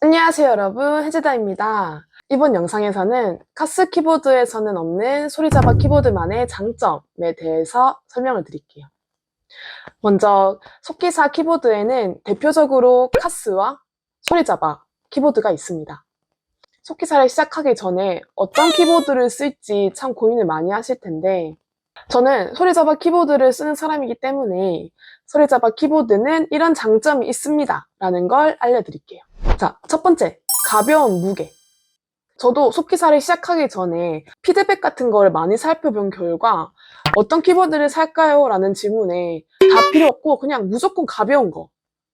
안녕하세요 여러분 해재다입니다. 이번 영상에서는 카스 키보드에서는 없는 소리잡아 키보드만의 장점에 대해서 설명을 드릴게요. 먼저 속기사 키보드에는 대표적으로 카스와 소리잡아 키보드가 있습니다. 속기사를 시작하기 전에 어떤 키보드를 쓸지 참 고민을 많이 하실 텐데 저는 소리잡아 키보드를 쓰는 사람이기 때문에 소리잡아 키보드는 이런 장점이 있습니다 라는 걸 알려드릴게요. 자, 첫 번째, 가벼운 무게. 저도 속기사를 시작하기 전에 피드백 같은 걸 많이 살펴본 결과 어떤 키보드를 살까요? 라는 질문에 다 필요 없고 그냥 무조건 가벼운 거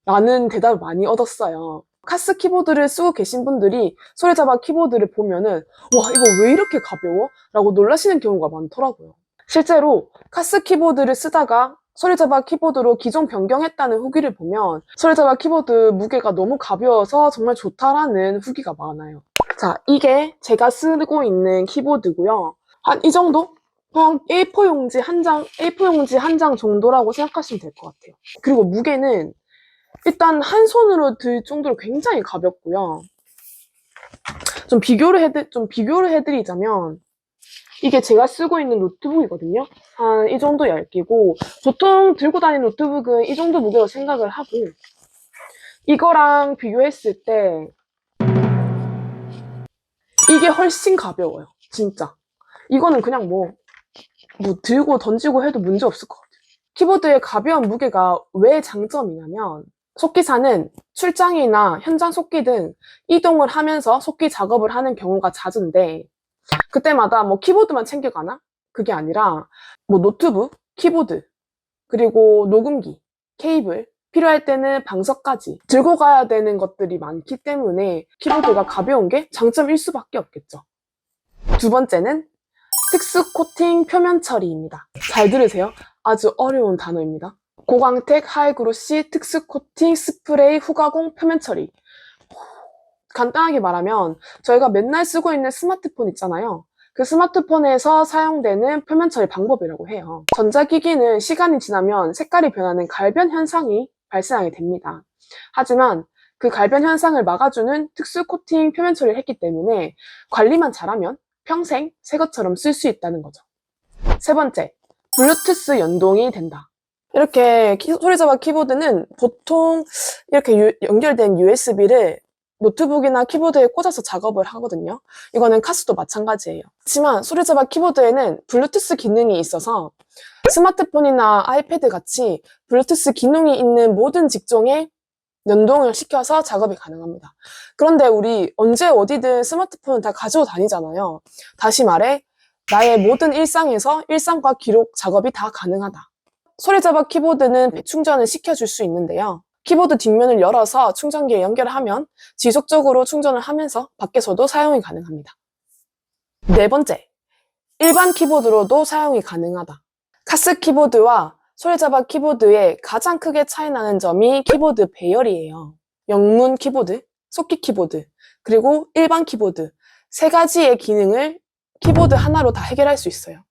라는 대답을 많이 얻었어요. 카스 키보드를 쓰고 계신 분들이 소리잡아 키보드를 보면은 와 이거 왜 이렇게 가벼워? 라고 놀라시는 경우가 많더라고요. 실제로 카스 키보드를 쓰다가 소리잡아 키보드로 기종 변경했다는 후기를 보면 소리잡아 키보드 무게가 너무 가벼워서 정말 좋다라는 후기가 많아요. 자, 이게 제가 쓰고 있는 키보드고요. 한 이 정도? 그냥 A4 용지 한 장, A4 용지 한 장 정도라고 생각하시면 될 것 같아요. 그리고 무게는 일단 한 손으로 들 정도로 굉장히 가볍고요. 좀 비교를 해, 좀 비교를 해드리자면 이게 제가 쓰고 있는 노트북이거든요. 한 이 정도 얇기고 보통 들고 다니는 노트북은 이 정도 무게로 생각을 하고 이거랑 비교했을 때 이게 훨씬 가벼워요. 진짜. 이거는 그냥 뭐, 뭐 들고 던지고 해도 문제 없을 것 같아요. 키보드의 가벼운 무게가 왜 장점이냐면 속기사는 출장이나 현장 속기 등 이동을 하면서 속기 작업을 하는 경우가 잦은데 그때마다 뭐 키보드만 챙겨가나? 그게 아니라 뭐 노트북, 키보드, 그리고 녹음기, 케이블, 필요할 때는 방석까지 들고 가야 되는 것들이 많기 때문에 키보드가 가벼운 게 장점일 수밖에 없겠죠. 두 번째는 특수 코팅 표면 처리입니다. 잘 들으세요. 아주 어려운 단어입니다. 고광택 하이그로시 특수 코팅 스프레이 후가공 표면 처리. 간단하게 말하면 저희가 맨날 쓰고 있는 스마트폰 있잖아요. 그 스마트폰에서 사용되는 표면 처리 방법이라고 해요. 전자기기는 시간이 지나면 색깔이 변하는 갈변 현상이 발생하게 됩니다. 하지만 그 갈변 현상을 막아주는 특수 코팅 표면 처리를 했기 때문에 관리만 잘하면 평생 새 것처럼 쓸 수 있다는 거죠. 세 번째, 블루투스 연동이 된다. 이렇게 키- 소리잡아 키보드는 보통 이렇게 유- 연결된 USB를 노트북이나 키보드에 꽂아서 작업을 하거든요. 이거는 카스도 마찬가지예요. 하지만 소리잡아 키보드에는 블루투스 기능이 있어서 스마트폰이나 아이패드 같이 블루투스 기능이 있는 모든 직종에 연동을 시켜서 작업이 가능합니다. 그런데 우리 언제 어디든 스마트폰을 다 가지고 다니잖아요. 다시 말해, 나의 모든 일상에서 일상과 기록 작업이 다 가능하다. 소리잡아 키보드는 충전을 시켜줄 수 있는데요. 키보드 뒷면을 열어서 충전기에 연결하면 지속적으로 충전을 하면서 밖에서도 사용이 가능합니다. 네 번째, 일반 키보드로도 사용이 가능하다. 카스 키보드와 소리잡아 키보드의 가장 크게 차이 나는 점이 키보드 배열이에요. 영문 키보드, 속기 키보드, 그리고 일반 키보드 세 가지의 기능을 키보드 하나로 다 해결할 수 있어요.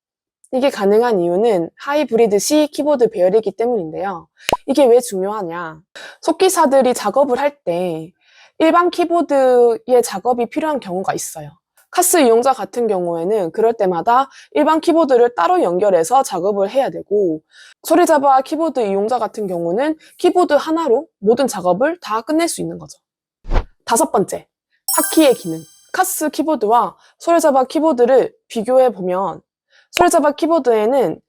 이게 가능한 이유는 하이브리드시 키보드 배열이기 때문인데요. 이게 왜 중요하냐? 속기사들이 작업을 할 때 일반 키보드의 작업이 필요한 경우가 있어요. 카스 이용자 같은 경우에는 그럴 때마다 일반 키보드를 따로 연결해서 작업을 해야 되고 소리잡아 키보드 이용자 같은 경우는 키보드 하나로 모든 작업을 다 끝낼 수 있는 거죠. 다섯 번째, 하키의 기능. 카스 키보드와 소리잡아 키보드를 비교해 보면 소리잡아 키보드에는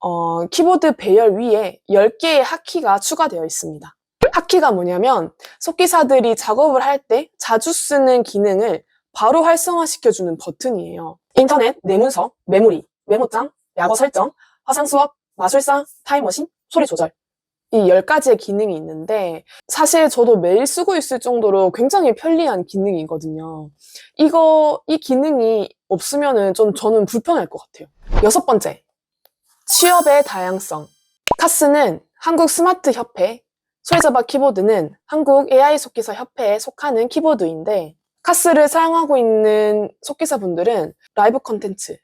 어, 키보드 배열 위에 10개의 하키가 추가되어 있습니다. 하키가 뭐냐면 속기사들이 작업을 할 때 자주 쓰는 기능을 바로 활성화시켜주는 버튼이에요. 인터넷, 내문서, 메모리, 메모장, 약어 설정, 화상 수업, 마술사, 타임머신, 소리 조절. 이 10가지의 기능이 있는데 사실 저도 매일 쓰고 있을 정도로 굉장히 편리한 기능이거든요. 이거, 이 기능이 없으면은 좀 저는 불편할 것 같아요. 여섯 번째, 취업의 다양성. 카스는 한국 스마트 협회, 소리잡아 키보드는 한국 AI 속기사 협회에 속하는 키보드인데 카스를 사용하고 있는 속기사분들은 라이브 컨텐츠,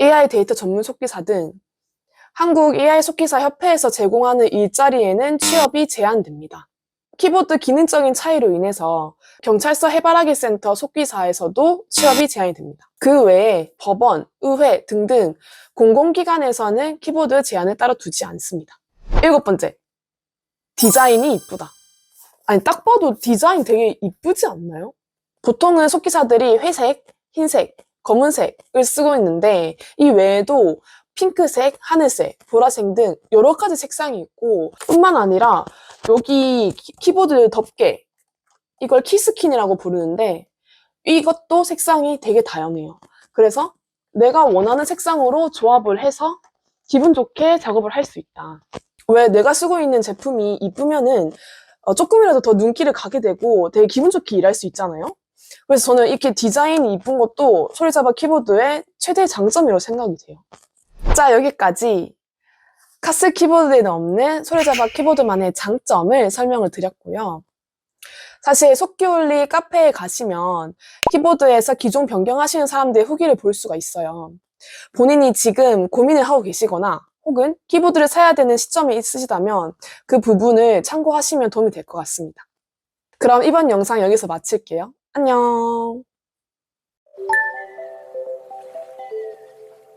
AI 데이터 전문 속기사 등 한국 AI 속기사 협회에서 제공하는 일자리에는 취업이 제한됩니다. 키보드 기능적인 차이로 인해서 경찰서 해바라기 센터 속기사에서도 취업이 제한이 됩니다. 그 외에 법원, 의회 등등 공공기관에서는 키보드 제한을 따로 두지 않습니다. 일곱 번째, 디자인이 이쁘다. 아니, 딱 봐도 디자인 되게 이쁘지 않나요? 보통은 속기사들이 회색, 흰색, 검은색을 쓰고 있는데 이 외에도 핑크색, 하늘색, 보라색 등 여러 가지 색상이 있고 뿐만 아니라 여기 키- 키보드 덮개 이걸 키스킨이라고 부르는데 이것도 색상이 되게 다양해요. 그래서 내가 원하는 색상으로 조합을 해서 기분 좋게 작업을 할 수 있다. 왜 내가 쓰고 있는 제품이 이쁘면은 어, 조금이라도 더 눈길을 가게 되고 되게 기분 좋게 일할 수 있잖아요. 그래서 저는 이렇게 디자인이 이쁜 것도 소리잡아 키보드의 최대 장점이라고 생각이 돼요. 자, 여기까지 카스 키보드에는 없는 소리잡아 키보드만의 장점을 설명을 드렸고요. 사실 속기올리 카페에 가시면 키보드에서 기종 변경하시는 사람들의 후기를 볼 수가 있어요. 본인이 지금 고민을 하고 계시거나 혹은 키보드를 사야 되는 시점이 있으시다면 그 부분을 참고하시면 도움이 될 것 같습니다. 그럼 이번 영상 여기서 마칠게요. 안녕.